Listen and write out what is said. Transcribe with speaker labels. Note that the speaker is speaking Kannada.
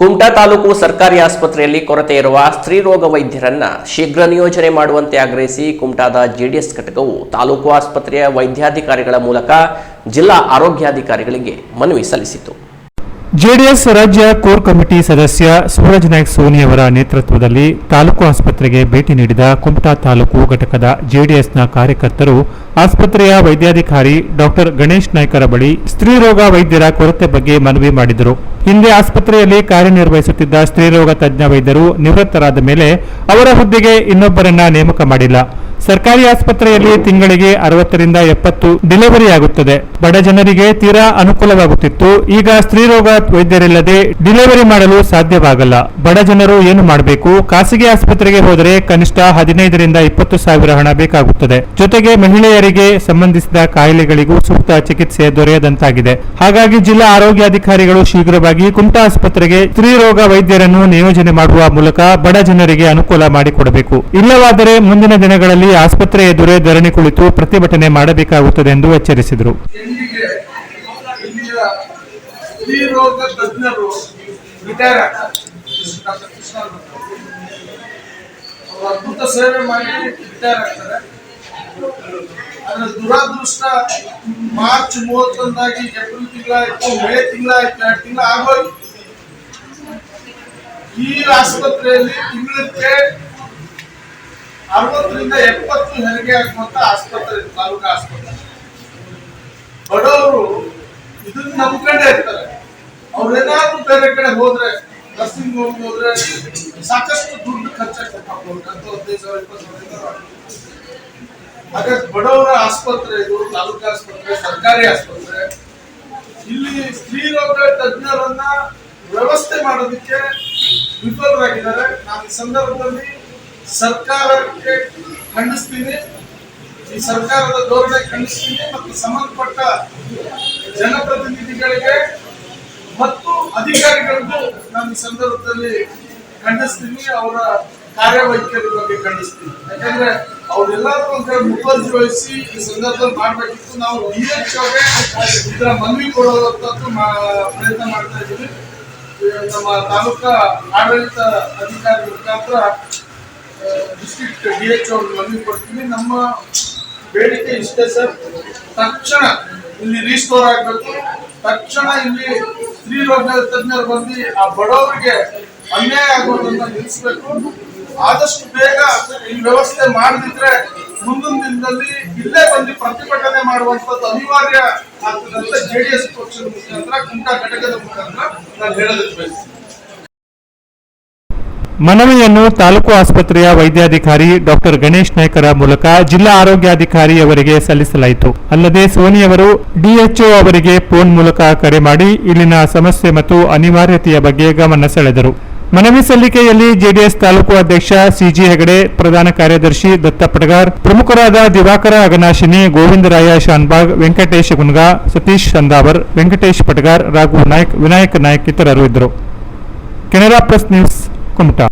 Speaker 1: ಕುಮಟಾ ತಾಲೂಕು ಸರ್ಕಾರಿ ಆಸ್ಪತ್ರೆಯಲ್ಲಿ ಕೊರತೆ ಇರುವ ಸ್ತ್ರೀರೋಗ ವೈದ್ಯರನ್ನ ಶೀಘ್ರ ನಿಯೋಜನೆ ಮಾಡುವಂತೆ ಆಗ್ರಹಿಸಿ ಕುಮಟಾದ ಜೆಡಿಎಸ್ ಘಟಕವು ತಾಲೂಕು ಆಸ್ಪತ್ರೆಯ ವೈದ್ಯಾಧಿಕಾರಿಗಳ ಮೂಲಕ ಜಿಲ್ಲಾ ಆರೋಗ್ಯಾಧಿಕಾರಿಗಳಿಗೆ ಮನವಿ ಸಲ್ಲಿಸಿತು.
Speaker 2: ಜೆಡಿಎಸ್ ರಾಜ್ಯ ಕೋರ್ ಕಮಿಟಿ ಸದಸ್ಯ ಸೂರಜ್ ನಾಯ್ಕ್ ಸೋನಿ ಅವರ ನೇತೃತ್ವದಲ್ಲಿ ತಾಲೂಕು ಆಸ್ಪತ್ರೆಗೆ ಭೇಟಿ ನೀಡಿದ ಕುಮಟಾ ತಾಲೂಕು ಘಟಕದ ಜೆಡಿಎಸ್ನ ಕಾರ್ಯಕರ್ತರು ಆಸ್ಪತ್ರೆಯ ವೈದ್ಯಾಧಿಕಾರಿ ಡಾಕ್ಟರ್ ಗಣೇಶ್ ನಾಯ್ಕರ ಬಳಿ ಸ್ತ್ರೀರೋಗ ವೈದ್ಯರ ಕೊರತೆ ಬಗ್ಗೆ ಮನವಿ ಮಾಡಿದರು. ಹಿಂದೆ ಆಸ್ಪತ್ರೆಯಲ್ಲಿ ಕಾರ್ಯನಿರ್ವಹಿಸುತ್ತಿದ್ದ ಸ್ತ್ರೀರೋಗ ತಜ್ಞ ವೈದ್ಯರು ನಿವೃತ್ತರಾದ ಮೇಲೆ ಅವರ ಹುದ್ದೆಗೆ ಇನ್ನೊಬ್ಬರನ್ನ ನೇಮಕ ಮಾಡಿಲ್ಲ. ಸರ್ಕಾರಿ ಆಸ್ಪತ್ರೆಯಲ್ಲಿ ತಿಂಗಳಿಗೆ ಅರವತ್ತರಿಂದ ಎಪ್ಪತ್ತು ಡೆಲಿವರಿ ಆಗುತ್ತದೆ. ಬಡ ಜನರಿಗೆ ತೀರಾ ಅನುಕೂಲವಾಗುತ್ತಿತ್ತು. ಈಗ ಸ್ತ್ರೀರೋಗ ವೈದ್ಯರಿಲ್ಲದೆ ಡಿಲಿವರಿ ಮಾಡಲು ಸಾಧ್ಯವಾಗಲ್ಲ. ಬಡ ಜನರು ಏನು ಮಾಡಬೇಕು? ಖಾಸಗಿ ಆಸ್ಪತ್ರೆಗೆ ಹೋದರೆ ಕನಿಷ್ಠ ಹದಿನೈದರಿಂದ ಇಪ್ಪತ್ತು ಸಾವಿರ ಹಣ ಬೇಕಾಗುತ್ತದೆ. ಜೊತೆಗೆ ಮಹಿಳೆಯರಿಗೆ ಸಂಬಂಧಿಸಿದ ಕಾಯಿಲೆಗಳಿಗೂ ಸೂಕ್ತ ಚಿಕಿತ್ಸೆ ದೊರೆಯದಂತಾಗಿದೆ. ಹಾಗಾಗಿ ಜಿಲ್ಲಾ ಆರೋಗ್ಯಾಧಿಕಾರಿಗಳು ಶೀಘ್ರವಾಗಿ ಕುಮಟಾ ಆಸ್ಪತ್ರೆಗೆ ಸ್ತ್ರೀರೋಗ ವೈದ್ಯರನ್ನು ನಿಯೋಜನೆ ಮಾಡುವ ಮೂಲಕ ಬಡ ಜನರಿಗೆ ಅನುಕೂಲ ಮಾಡಿಕೊಡಬೇಕು. ಇಲ್ಲವಾದರೆ ಮುಂದಿನ ದಿನಗಳಲ್ಲಿ ಆಸ್ಪತ್ರೆ ಎದುರೇ ಧರಣಿ ಕುಳಿತು ಪ್ರತಿಭಟನೆ ಮಾಡಬೇಕಾಗುತ್ತದೆ ಎಂದು ಎಚ್ಚರಿಸಿದರು.
Speaker 3: ಅದ್ಭುತ ಸೇವೆ ಮಾಡಿ ರಿಟೈರ್ ಆದ್ರೆ ದುರಾದೃಷ್ಟ ಮಾರ್ಚ್ ಮೂವತ್ತೊಂದಾಗಿ ಏಪ್ರಿಲ್ ತಿಂಗಳಾಯ್ತು, ಮೇ ತಿಂಗಳಾಯ್ತು, ಎರಡು ತಿಂಗಳ ಆಗೋಯ್ತು. ಈ ಆಸ್ಪತ್ರೆಯಲ್ಲಿ ತಿಂಗಳಿಗೆ ಅರವತ್ತರಿಂದ ಎಪ್ಪತ್ತು ಹೆರಿಗೆ ಆಗುವಂತ ಆಸ್ಪತ್ರೆ, ತಾಲೂಕು ಆಸ್ಪತ್ರೆ. ಬಡವರು ಇದನ್ನ ನಂಬ್ಕೊಂಡೇ ಇರ್ತಾರೆ. ಅವ್ರೇನಾದ್ರೂ ಬೇರೆ ಕಡೆ ಹೋದ್ರೆ ನರ್ಸಿಂಗ್ ಹೋಮ್ ಹೋದ್ರೆ ಸಾಕಷ್ಟು ದುಡ್ಡು ಸಾವಿರ ಹಾಗಾಗಿ ಬಡವರ ಆಸ್ಪತ್ರೆ ಇದು, ತಾಲೂಕು ಆಸ್ಪತ್ರೆ, ಸರ್ಕಾರಿ ಆಸ್ಪತ್ರೆ, ಇಲ್ಲಿ ಸ್ತ್ರೀ ರೋಗ ತಜ್ಞರನ್ನ ವ್ಯವಸ್ಥೆ ಮಾಡೋದಕ್ಕೆ ವಿಫಲರಾಗಿದ್ದಾರೆ. ನಾನು ಈ ಸಂದರ್ಭದಲ್ಲಿ ಸರ್ಕಾರಕ್ಕೆ ಖಂಡಿಸ್ತೀನಿ ಈ ಸರ್ಕಾರದ ಧೋರಣೆ ಖಂಡಿಸ್ತೀನಿ ಮತ್ತು ಸಂಬಂಧಪಟ್ಟ ಜನಪ್ರತಿನಿಧಿಗಳಿಗೆ ಮತ್ತು ಅಧಿಕಾರಿಗಳಿಗೂ ನಾನು ಈ ಸಂದರ್ಭದಲ್ಲಿ ಖಂಡಿಸ್ತೀನಿ. ಅವರ ಕಾರ್ಯವೈಖರಿ ಬಗ್ಗೆ ಖಂಡಿಸ್ತೀನಿ. ಯಾಕಂದ್ರೆ ಅವರೆಲ್ಲರೂ ಕಡೆ ಮುಖರ್ಜಿ ವಹಿಸಿ ಈ ಸಂದರ್ಭದಲ್ಲಿ ಮಾಡ್ಬೇಕಿತ್ತು. ನಾವು ಡಿ ಎಚ್ ಇದರ ಮನವಿ ಕೊಡುವಂತದ್ದು ಪ್ರಯತ್ನ ಮಾಡ್ತಾ ಇದ್ದೀವಿ. ನಮ್ಮ ತಾಲೂಕಾ ಆಡಳಿತ ಅಧಿಕಾರಿ ಮುಖಾಂತರ ಡಿಸ್ಟ್ರಿಕ್ಟ್ ಡಿ ಎಚ್ ಮನವಿ ಕೊಡ್ತೀನಿ. ನಮ್ಮ ಬೇಡಿಕೆ ಇಷ್ಟೇ ಸರ್. ತಕ್ಷಣ ಇಲ್ಲಿ ರೀಸ್ಟೋರ್ ಆಗಬೇಕು. ತಕ್ಷಣ ಇಲ್ಲಿ ಸ್ತ್ರೀರೋಗ ತಜ್ಞರು ಬಂದು ಆ ಬಡವರಿಗೆ ಅನ್ಯಾಯ ಆಗೋದನ್ನ ನಿಲ್ಲಿಸಬೇಕು. ಆದಷ್ಟು ಬೇಗ ಈ ವ್ಯವಸ್ಥೆ ಮಾಡದಿದ್ರೆ ಮುಂದಿನ ದಿನದಲ್ಲಿ ಇಲ್ಲೇ ಬಂದು ಪ್ರತಿಭಟನೆ ಮಾಡುವಂತದ್ದು ಅನಿವಾರ್ಯ ಆಗ್ತದೆ ಅಂತ ಜೆಡಿಎಸ್ ಪಕ್ಷದ ಮುಖಾಂತರ, ಕುಂಟಾ ಘಟಕದ ಮುಖಾಂತರ ನಾನು ಹೇಳೋದಕ್ಕೆ ಬಯಸ್ತೀನಿ.
Speaker 2: ಮನವಿಯನ್ನು ತಾಲೂಕು ಆಸ್ಪತ್ರೆಯ ವೈದ್ಯಾಧಿಕಾರಿ ಡಾಕ್ಟರ್ ಗಣೇಶ್ ನಾಯ್ಕರ ಮೂಲಕ ಜಿಲ್ಲಾ ಆರೋಗ್ಯಾಧಿಕಾರಿ ಅವರಿಗೆ ಸಲ್ಲಿಸಲಾಯಿತು. ಅಲ್ಲದೆ ಸೋನಿಯವರು ಡಿಎಚ್ಒ ಅವರಿಗೆ ಫೋನ್ ಮೂಲಕ ಕರೆ ಮಾಡಿ ಇಲ್ಲಿನ ಸಮಸ್ಯೆ ಮತ್ತು ಅನಿವಾರ್ಯತೆಯ ಬಗ್ಗೆ ಗಮನ ಸೆಳೆದರು. ಮನವಿ ಸಲ್ಲಿಕೆಯಲ್ಲಿ ಜೆಡಿಎಸ್ ತಾಲೂಕು ಅಧ್ಯಕ್ಷ ಸಿಜಿ ಹೆಗಡೆ, ಪ್ರಧಾನ ಕಾರ್ಯದರ್ಶಿ ದತ್ತ ಪಟಗಾರ್ ಪ್ರಮುಖರಾದ ದಿವಾಕರ ಅಗನಾಶಿನಿ, ಗೋವಿಂದರಾಯ ಶಾನ್ಬಾಗ್, ವೆಂಕಟೇಶ್ ಗುನ್ಗಾ, ಸತೀಶ್ ಚಂದಾವರ್ ವೆಂಕಟೇಶ್ ಪಟಗಾರ್, ರಾಘು ನಾಯ್ಕ್, ವಿನಾಯಕ್ ನಾಯ್ಕ್ ಇತರರು ಇದ್ದರು. Canara press news. ಕುಮಟಾ